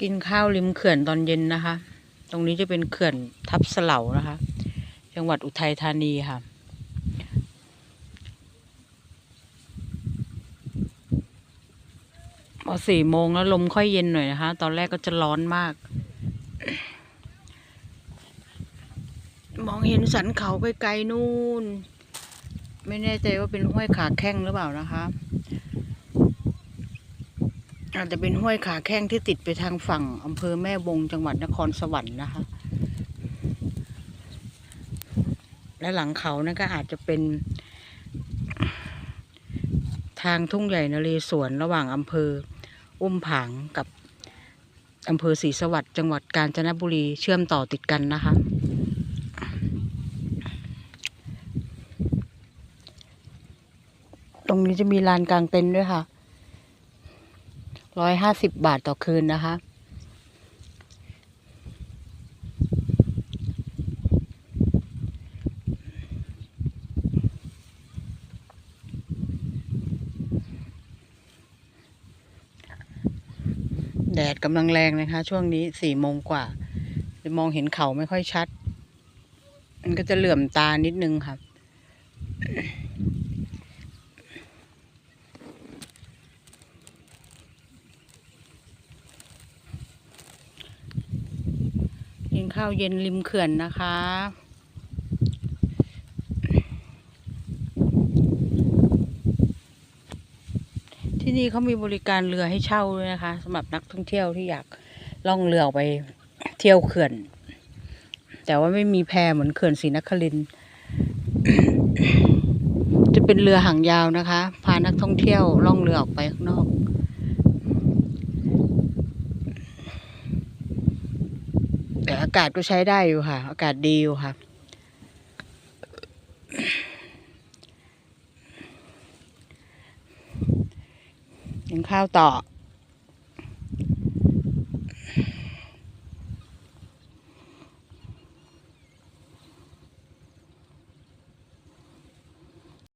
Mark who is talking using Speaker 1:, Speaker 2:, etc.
Speaker 1: กินข้าวริมเขื่อนตอนเย็นนะคะ ตรงนี้จะเป็นเขื่อนทับเสลานะคะ จังหวัดอุทัยธานีค่ะ พอสี่โมงแล้วลมค่อยเย็นหน่อยนะคะ ตอนแรกก็จะร้อนมาก มองเห็นสันเขาไกลๆนู่น ไม่แน่ใจว่าเป็นห้วยขาแข้งหรือเปล่านะคะ อาจจะเป็นห้วยขาแข้งที่ติดไปทางฝั่งอำเภอแม่วงจังหวัดนครสวรรค์นะคะ และหลังเขานั่นก็อาจจะเป็น ทางทุ่งใหญ่นเรศวรระหว่างอำเภอ อุ้มผางกับอำเภอศรีสวัสดิ์จังหวัดกาญจนบุรีเชื่อมต่อติดกันนะคะตรงนี้จะมีลานกลางเต็นท์ด้วยค่ะ ร้อยห้าสิบบาทต่อคืนนะคะ แดดกำลังแรงนะคะ ช่วงนี้สี่โมงกว่า จะมองเห็นเขาไม่ค่อยชัด มันก็จะเหลื่อมตานิดนึงค่ะ นข้าวเย็นริมเขื่อนนะคะ ที่นี่เขามีบริการเรือให้เช่าด้วยนะคะสำหรับนักท่องเที่ยวที่อยากล่องเรือออกไปเที่ยวเขื่อน แต่ว่าไม่มีแพเหมือนเขื่อนศรีนครินทร์จะเป็นเรือหางยาวนะคะ พานักท่องเที่ยวล่องเรือออกไปข้างนอก แต่อากาศก็ใช้ได้อยู่ค่ะ อากาศดีอยู่ค่ะ ยังข้าวต่อ